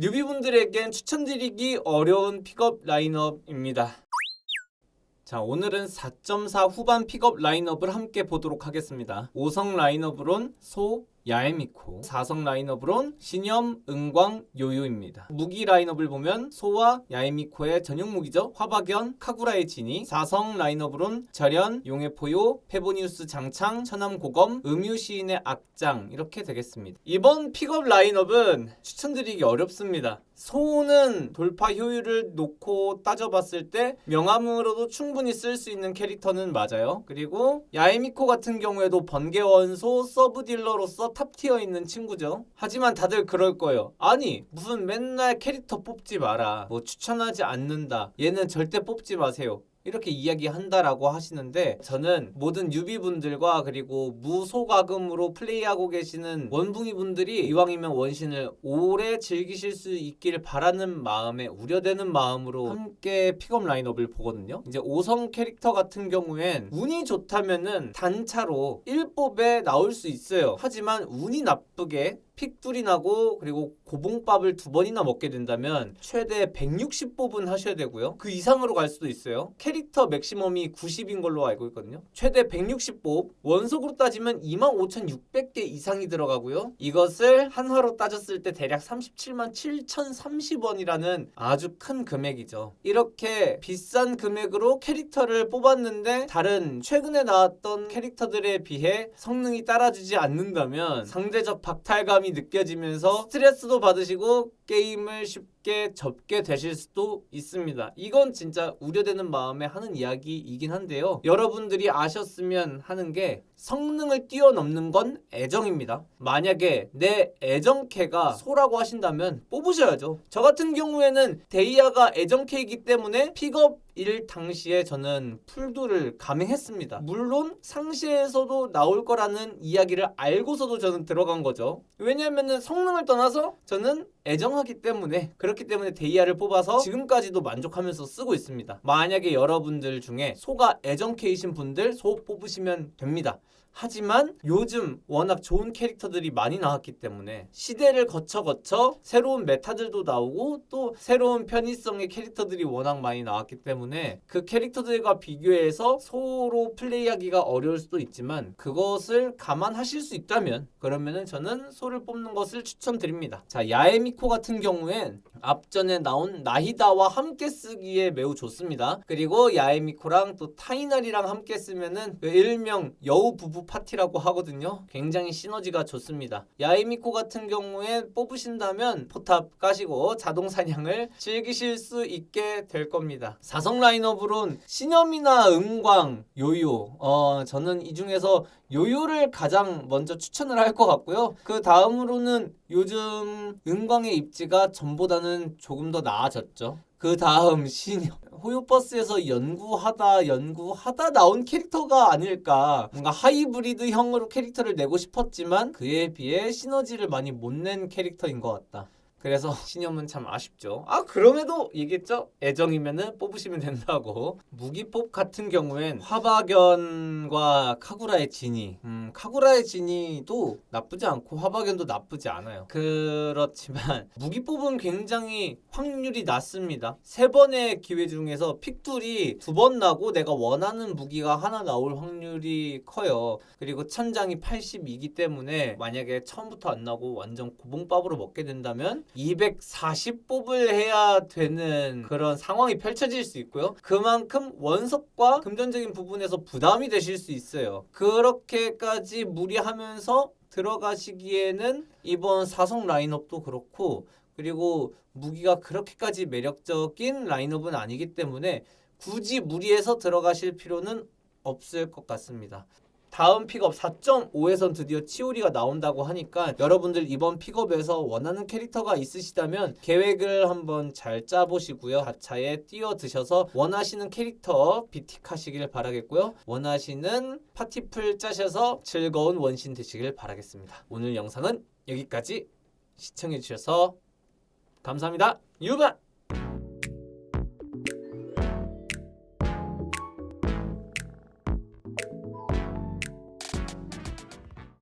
뉴비분들에겐 추천드리기 어려운 픽업 라인업입니다. 자, 오늘은 4.4 후반 픽업 라인업을 함께 보도록 하겠습니다. 5성 라인업으론 소, 야에미코 4성 라인업으론 신염, 은광, 요요입니다. 무기 라인업을 보면 소와 야에미코의 전용 무기죠. 화박연, 카구라의 진이 4성 라인업으론 절연, 용해포요, 페보니우스 장창, 천암고검, 음유시인의 악장 이렇게 되겠습니다. 이번 픽업 라인업은 추천드리기 어렵습니다. 소는 돌파 효율을 놓고 따져봤을 때 명함으로도 충분히 쓸 수 있는 캐릭터는 맞아요. 그리고 야에미코 같은 경우에도 번개원소 서브딜러로서 탑티어 있는 친구죠. 하지만 다들 그럴 거예요. 아니 무슨 맨날 캐릭터 뽑지 마라. 뭐 추천하지 않는다. 얘는 절대 뽑지 마세요. 이렇게 이야기한다라고 하시는데 저는 모든 유비분들과 그리고 무소가금으로 플레이하고 계시는 원붕이 분들이 이왕이면 원신을 오래 즐기실 수 있기를 바라는 마음에 우려되는 마음으로 함께 픽업 라인업을 보거든요. 이제 5성 캐릭터 같은 경우엔 운이 좋다면은 단차로 1뽑에 나올 수 있어요. 하지만 운이 나쁘게 픽둘이 나고 그리고 고봉밥을 두 번이나 먹게 된다면 최대 160뽑은 하셔야 되고요. 그 이상으로 갈 수도 있어요. 캐릭터 맥시멈이 90인 걸로 알고 있거든요. 최대 160뽑 원석으로 따지면 25,600개 이상이 들어가고요. 이것을 한화로 따졌을 때 대략 37만 7,030원이라는 아주 큰 금액이죠. 이렇게 비싼 금액으로 캐릭터를 뽑았는데 다른 최근에 나왔던 캐릭터들에 비해 성능이 따라주지 않는다면 상대적 박탈감이 느껴지면서 스트레스도 받으시고 게임을 쉽게 접게 되실 수도 있습니다. 이건 진짜 우려되는 마음에 하는 이야기이긴 한데요. 여러분들이 아셨으면 하는 게 성능을 뛰어넘는 건 애정입니다. 만약에 내 애정캐가 소라고 하신다면 뽑으셔야죠. 저 같은 경우에는 데이아가 애정캐이기 때문에 픽업 일 당시에 저는 풀도를 감행했습니다. 물론 상시에서도 나올 거라는 이야기를 알고서도 저는 들어간 거죠. 왜냐하면 성능을 떠나서 저는 애정하기 때문에 그렇 기 때문에 데이아를 뽑아서 지금까지도 만족하면서 쓰고 있습니다. 만약에 여러분들 중에 소가 애정캐이신 분들 소 뽑으시면 됩니다. 하지만 요즘 워낙 좋은 캐릭터들이 많이 나왔기 때문에 시대를 거쳐 거쳐 새로운 메타들도 나오고 또 새로운 편의성의 캐릭터들이 워낙 많이 나왔기 때문에 그 캐릭터들과 비교해서 소로 플레이하기가 어려울 수도 있지만 그것을 감안하실 수 있다면 그러면은 저는 소를 뽑는 것을 추천드립니다. 자 야에미코 같은 경우엔 앞전에 나온 나히다와 함께 쓰기에 매우 좋습니다. 그리고 야에미코랑 또 타이날이랑 함께 쓰면은 그 일명 여우 부부 파티라고 하거든요. 굉장히 시너지가 좋습니다. 야에미코 같은 경우에 뽑으신다면 포탑 까시고 자동 사냥을 즐기실 수 있게 될 겁니다. 사성 라인업으론 신염이나 은광, 요요. 어 저는 이 중에서 요요를 가장 먼저 추천을 할 것 같고요. 그 다음으로는 요즘 은광의 입지가 전보다는 조금 더 나아졌죠. 그 다음 신여 호요버스에서 연구하다 연구하다 나온 캐릭터가 아닐까 뭔가 하이브리드 형으로 캐릭터를 내고 싶었지만 그에 비해 시너지를 많이 못 낸 캐릭터인 것 같다. 그래서 신념은 참 아쉽죠. 아 그럼에도 얘기했죠. 애정이면은 뽑으시면 된다고. 무기뽑 같은 경우엔 화박연과 카구라의 진이. 음 카구라의 진이도 나쁘지 않고 화박연도 나쁘지 않아요. 그렇지만 무기뽑은 굉장히 확률이 낮습니다. 세 번의 기회 중에서 픽둘이 두 번 나고 내가 원하는 무기가 하나 나올 확률이 커요. 그리고 천장이 82이기 때문에 만약에 처음부터 안 나고 완전 고봉밥으로 먹게 된다면 240 뽑을 해야 되는 그런 상황이 펼쳐질 수 있고요. 그만큼 원석과 금전적인 부분에서 부담이 되실 수 있어요. 그렇게까지 무리하면서 들어가시기에는 이번 사성 라인업도 그렇고 그리고 무기가 그렇게까지 매력적인 라인업은 아니기 때문에 굳이 무리해서 들어가실 필요는 없을 것 같습니다. 다음 픽업 4.5에선 드디어 치오리가 나온다고 하니까 여러분들 이번 픽업에서 원하는 캐릭터가 있으시다면 계획을 한번 잘 짜보시고요. 가차에 뛰어드셔서 원하시는 캐릭터 비틱하시길 바라겠고요. 원하시는 파티풀 짜셔서 즐거운 원신 되시길 바라겠습니다. 오늘 영상은 여기까지 시청해주셔서 감사합니다. 유바!